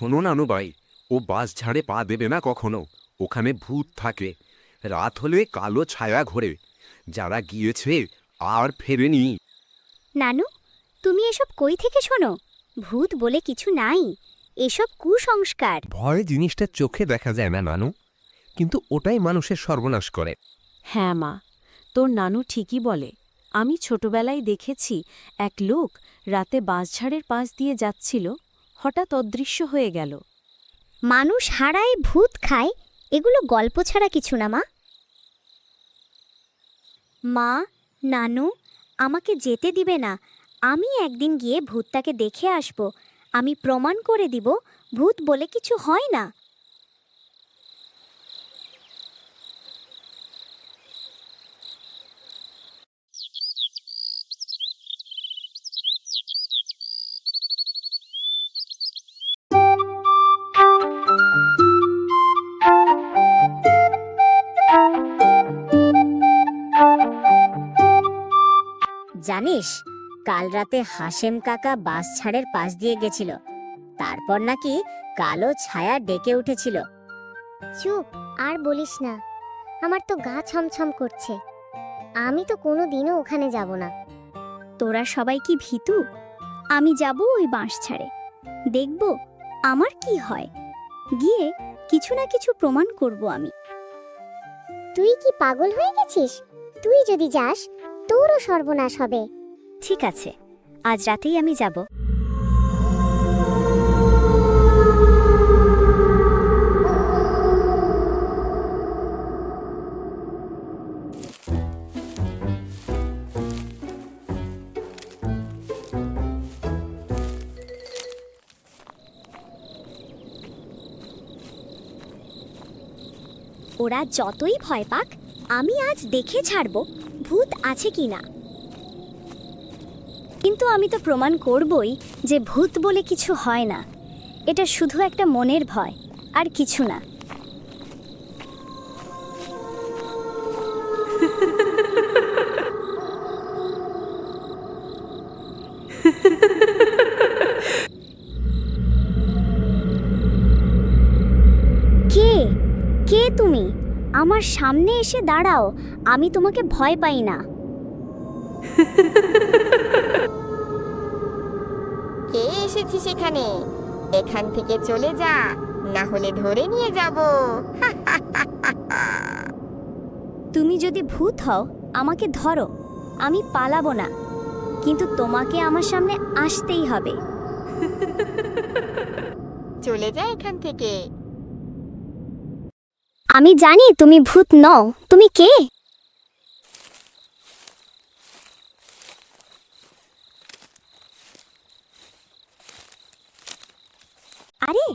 শোনো নানু ভাই ও বাস ঝাড়ে পা দেবে না কখনো ওখানে ভূত থাকে। রাত হলে কালো ছায়া ঘোরে যারা গিয়েছে আর ফেরেনি। নানু তুমি এসব কই থেকে শোনো? ভূত বলে কিছু নাই এসব কুসংস্কার। ভয় জিনিসটা চোখে দেখা যায় না নানু কিন্তু ওটাই মানুষের সর্বনাশ করে। হ্যাঁ মা তোর নানু ঠিকই বলে আমি ছোটবেলায় দেখেছি এক লোক রাতে বাঁশঝাড়ের পাশ দিয়ে যাচ্ছিল হঠাৎ অদৃশ্য হয়ে গেল। মানুষ হারায়, ভূত খায়, এগুলো গল্প ছাড়া কিছু না, মা। মা, নানু, আমাকে যেতে দিবে না। আমি একদিন গিয়ে ভূতটাকে দেখে আসব। আমি প্রমাণ করে দিব, ভূত বলে কিছু হয় না। জানিস? কাল রাতে হাসেম কাকা বাস ছাড়ের পাশ দিয়ে গেছিল। তারপর নাকি কালো ছায়া ডেকে উঠেছিল। চুপ আর বলিস না। আমার তো গা ছমছম করছে। আমি তো কোনো দিনও ওখানে যাব না। তোরা সবাই কি ভীতু? আমি যাব ওই বাঁশ ছাড়ে। দেখব আমার কি হয়। গিয়ে কিছু না কিছু প্রমাণ করব আমি। তুই কি পাগল হয়ে গেছিস? তুই যদি যাস তোরও সর্বনাশ হবে। ঠিক আছে, আজ রাতেই আমি যাব। ওরা যতই ভয় পাক, আমি আজ দেখে ছাড়ব। ভূত আছে কি না? কিন্তু আমি তো প্রমাণ করবই যে ভূত বলে কিছু হয় না। এটা শুধু একটা মনের ভয়, আর কিছু না। কে? কে তুমি? আমার সামনে এসে দাঁড়াও আমি তোমাকে ভয় পাই না। কে এসেছিস এখানে এখান থেকে চলে যা না হলে ধরে নিয়ে যাব। তুমি যদি ভূত হও আমাকে ধরো আমি পালাবো না। কিন্তু তোমাকে আমার সামনে আসতেই হবে। চলে যা এখান থেকে। আমি জানি তুমি ভূত নও। তুমি কে? আরে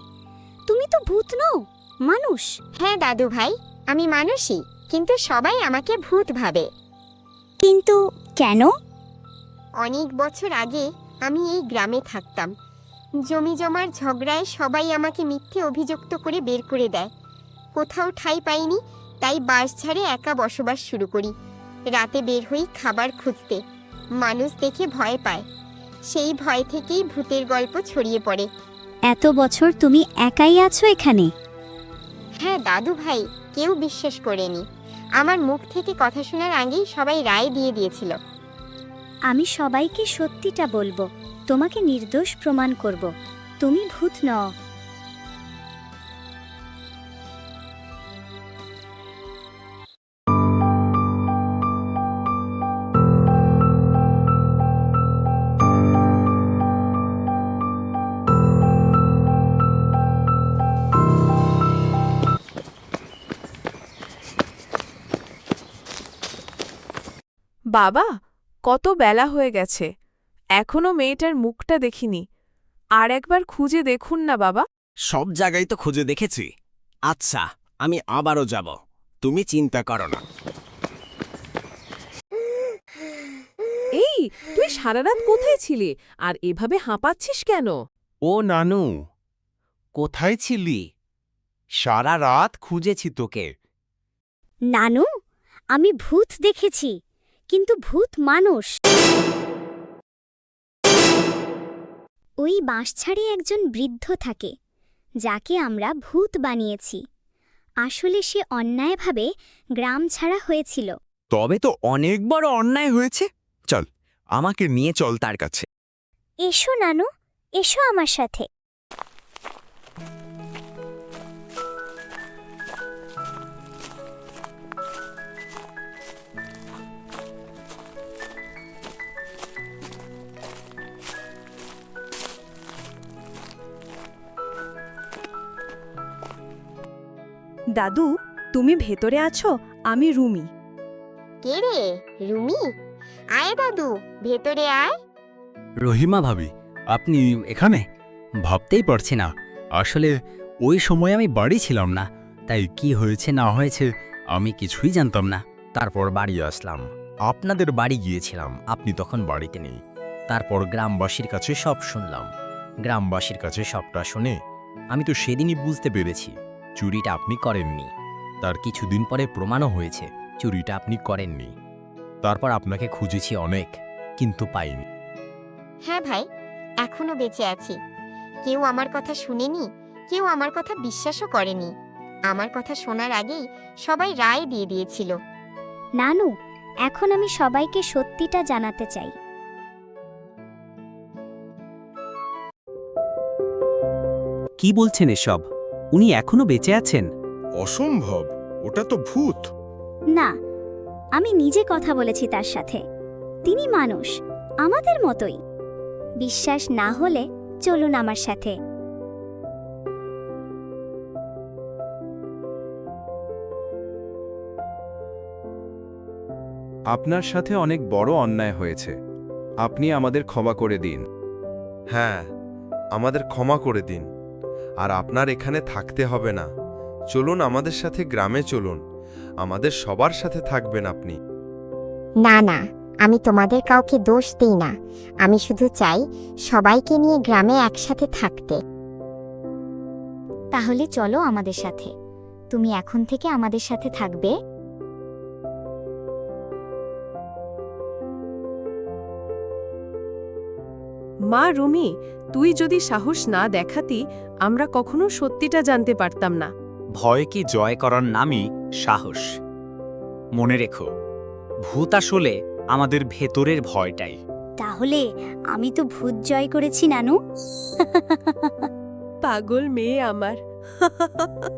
তুমি তো ভূত নও মানুষ। হ্যাঁ দাদু ভাই আমি মানুষই কিন্তু সবাই আমাকে ভূত ভাবে। কিন্তু কেন? অনেক বছর আগে আমি এই গ্রামে থাকতাম। জমি জমার ঝগড়ায় সবাই আমাকে মিথ্যে অভিযুক্ত করে বের করে দেয়। কোথাও ঠাঁই পাইনি তাই বাস ছাড়ে একা বসবাস শুরু করি। রাতে বের হই খাবার খুঁজতে। মানুষ দেখে ভয় পায়। সেই ভয় থেকেই ভূতের গল্প ছড়িয়ে পড়ে। এত বছর তুমি একাই আছো এখানে? হ্যাঁ দাদু ভাই কেউ বিশ্বাস করেনি। আমার মুখ থেকে কথা শোনার আগেই সবাই রায় দিয়ে দিয়েছিল। আমি সবাইকে সত্যিটা বলব তোমাকে নির্দোষ প্রমাণ করব। তুমি ভূত নও। বাবা কত বেলা হয়ে গেছে। এখনও মেয়েটার মুখটা দেখিনি। আর একবার খুঁজে দেখুন না বাবা। সব জায়গায় তো খুঁজে দেখেছি। আচ্ছা আমি আবারও যাব। তুমি চিন্তা করো না। এই তুই সারা রাত কোথায় ছিলি? আর এভাবে হাঁপাচ্ছিস কেন? ও নানু কোথায় ছিলি? সারা রাত খুঁজেছি তোকে। নানু আমি ভূত দেখেছি। কিন্তু ভূত মানুষ। ওই বাঁশছাড়ে একজন বৃদ্ধ থাকে যাকে আমরা ভূত বানিয়েছি। আসলে সে অন্যায়ভাবে গ্রাম ছাড়া হয়েছিল। তবে তো অনেক বড় অন্যায় হয়েছে। চল আমাকে নিয়ে চল তার কাছে। এসো নানু এসো আমার সাথে। দাদু তুমি ভেতরে আছো? আমি রুমি। কে রে? রুমি? আয় দাদু ভেতরে আয়। রহিমা ভাবি আপনি এখানে? ভাবতেই পারছি না। আসলে ওই সময় আমি বাড়ি ছিলাম না তাই কি হয়েছে না হয়েছে আমি কিছুই জানতাম না। তারপর বাড়ি আসলাম। আপনাদের বাড়ি গিয়েছিলাম আপনি তখন বাড়িতে নেই। তারপর গ্রামবাসীর কাছে সব শুনলাম। গ্রামবাসীর কাছে সবটা শুনে আমি তো সেদিনই বুঝতে পেরেছি। চুরিটা আপনি করেননি। তার কিছুদিন পরে প্রমাণও হয়েছে চুরিটা আপনি করেননি। তারপর আপনাকে খুঁজেছি অনেক কিন্তু পাইনি। হ্যাঁ ভাই এখনও বেঁচে আছি। কেউ আমার কথা শুনেনি কেউ আমার কথা বিশ্বাসও করেনি। আমার কথা শোনার আগেই সবাই রায় দিয়ে দিয়েছিল। নানু এখন আমি সবাইকে সত্যিটা জানাতে চাই। কি বলছেন এসব? উনি এখনও বেঁচে আছেন? অসম্ভব ওটা তো ভূত। না আমি নিজে কথা বলেছি তার সাথে। তিনি মানুষ আমাদের মতোই। বিশ্বাস না হলে চলুন আমার সাথে। আপনার সাথে অনেক বড় অন্যায় হয়েছে। আপনি আমাদের ক্ষমা করে দিন। হ্যাঁ আমাদের ক্ষমা করে দিন। আর আপনার এখানে থাকতে হবে না। চলুন আমাদের সাথে গ্রামে চলুন। আমাদের সবার সাথে থাকবেন আপনি। না না আমি তোমাদের কাউকে দোষ দিই না। আমি শুধু চাই সবাইকে নিয়ে গ্রামে একসাথে থাকতে। তাহলে চলো আমাদের সাথে। তুমি এখন থেকে আমাদের সাথে থাকবে? মা রুমি তুই যদি সাহস না দেখাতি আমরা কখনো সত্যিটা জানতে পারতাম না। ভয় কি জয় করার নামই সাহস। মনে রেখো ভূত আসলে আমাদের ভেতরের ভয়টাই। তাহলে আমি তো ভূত জয় করেছি নানু। পাগল মেয়ে আমার।